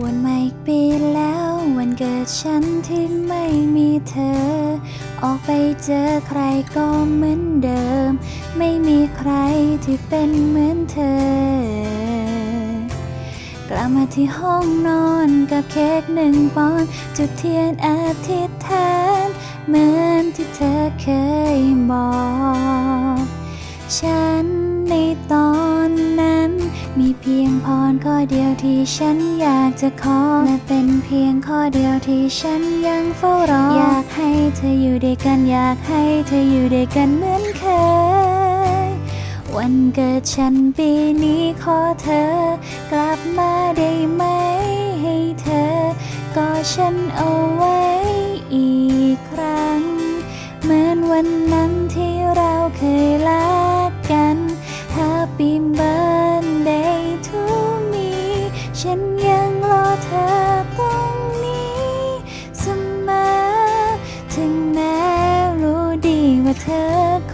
วันใหม่อีกปีแล้ววันเกิดฉันที่ไม่มีเธอ ออกไปเจอใครก็เหมือนเดิม ไม่มีใครที่เป็นเหมือนเธอกลับมาที่ห้องนอนกับเค้กหนึ่งปอนจุดเทียนอธิษฐานเหมือนที่เธอเคยบอก ฉันในตอนนั้น มีเพียงพรข้อเดียวที่ฉันอยากจะขอและเป็นเพียงข้อเดียวที่ฉันยังเฝ้ารอ อยากให้เธออยู่ด้วยกันอยากให้เธออยู่ด้วยกันเหมือนเคย วันเกิดฉันปีนี้ขอเธอ กลับมาได้ไหมให้เธอ ก็ฉันเอาไว้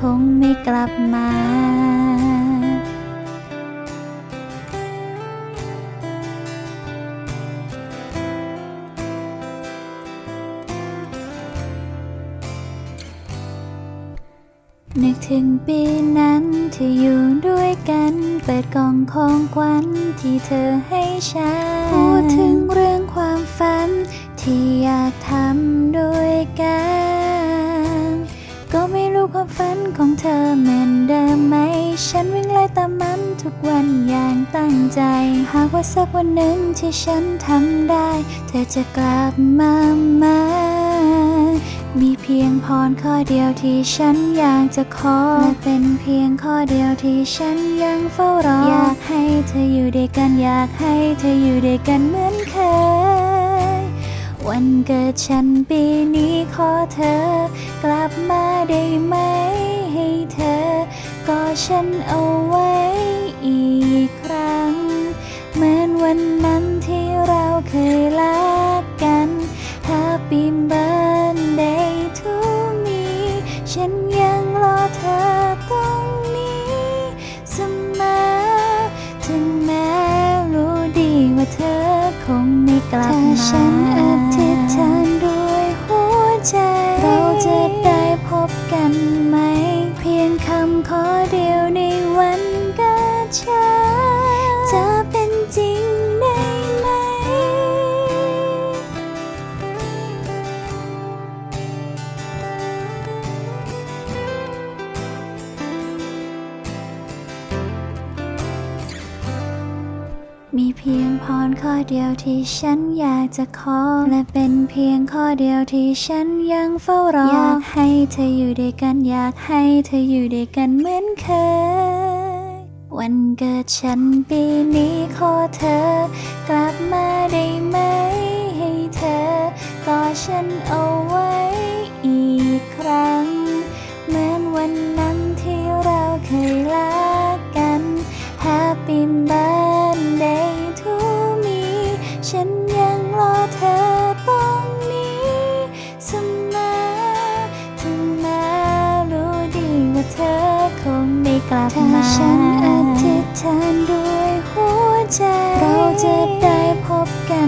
คงไม่กลับมานึกถึงปีนั้นที่อยู่ด้วยกัน เปิดกล่องของขวัญที่เธอให้ฉัน พูดถึงเรื่องความฝัน ที่อยากทำด้วยกัน รู้ความฝันของเธอเหมือนเดิมไหม ฉันวิ่งไล่ตามมันทุกวันอย่างตั้งใจ หากว่าสักวันหนึ่งที่ฉันทำได้ เธอจะกลับมาไหมมีเพียงพรข้อเดียวที่ฉันอยากจะขอและเป็นเพียงข้อเดียวที่ฉันยังเฝ้ารอ อยากให้เธออยู่ด้วยกัน อยากให้เธออยู่ด้วยกันเหมือนเคย เกิดฉันปีนี้ขอเธอ กลับมาได้ไหมให้เธอ ก็ฉันเอาไว้อีกครั้ง เหมือนวันนั้นที่เราเคยรักกัน Happy birthday to me ฉันยังรอเธอตรงนี้เสมอถึงแม้รู้ดีว่าเธอคงไม่กลับมา มีเพียงพรข้อเดียวที่ฉันอยากจะขอ และเป็นเพียงข้อเดียวที่ฉันยังเฝ้ารอ อยากให้เธออยู่ด้วยกัน อยากให้เธออยู่ด้วยกันเหมือนเคย วันเกิดฉันปีนี้ขอ กลับมาฉันอธิษฐานด้วยหัวใจ เราจะได้พบกัน